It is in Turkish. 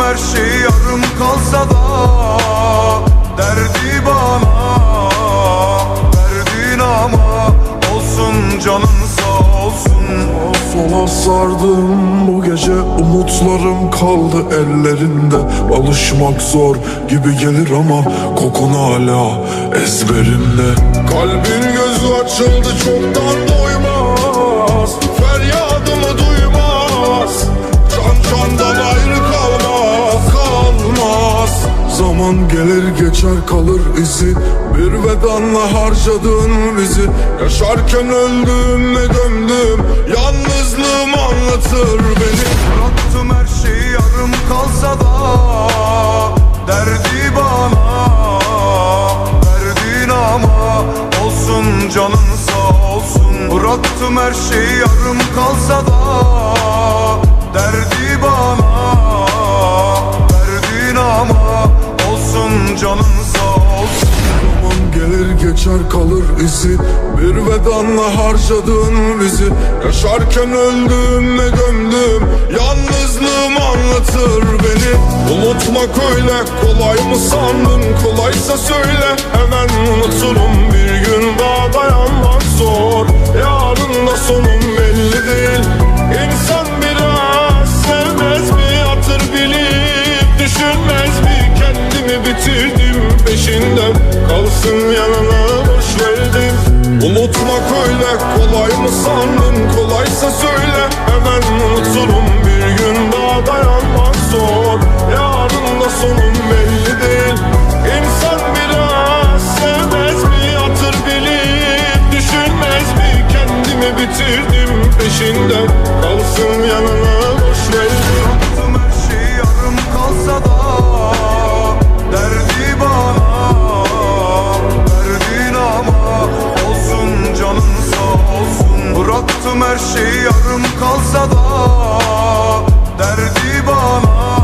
Her şey yarım kalsa da Derdi bana Verdin ama Olsun canın sağ olsun. Sola sardım bu gece umutlarım kaldı ellerinde. Alışmak zor gibi gelir ama kokun hala ezberimde. Kalbin gözü açıldı çoktan doymaz Zaman gelir geçer kalır izi. Bir vedanla harcadığın bizi. Yaşarken öldüm ve gömdüm Yalnızlığım anlatır beni. Bıraktım her şey yarım kalsa da. Derdi bana Verdin ama Olsun canın sağ olsun. Bıraktım her şey yarım kalsa da. Derdi bana geçer kalır izi. Bir vedanla harcadığın bizi. Yaşarken öldüm ve gömdüm. Yalnızlığım anlatır beni. Unutmak öyle kolay mı sandın? Kolaysa söyle hemen unuturum. Bir gün daha dayanmak zor. Yarın da sonum belli değil. İnsan biraz sevmez mi? Hatır bilip Düşünmez mi? Kendimi bitirdim peşinden. Kalsın sandın kolaysa söyle Hemen unuturum bir gün daha dayanmak zor Yarın da sonum belli değil. İnsan biraz sevmez mi hatır bilip Düşünmez mi? Kendimi bitirdim peşinden. yarım kalsa da Derdi bana.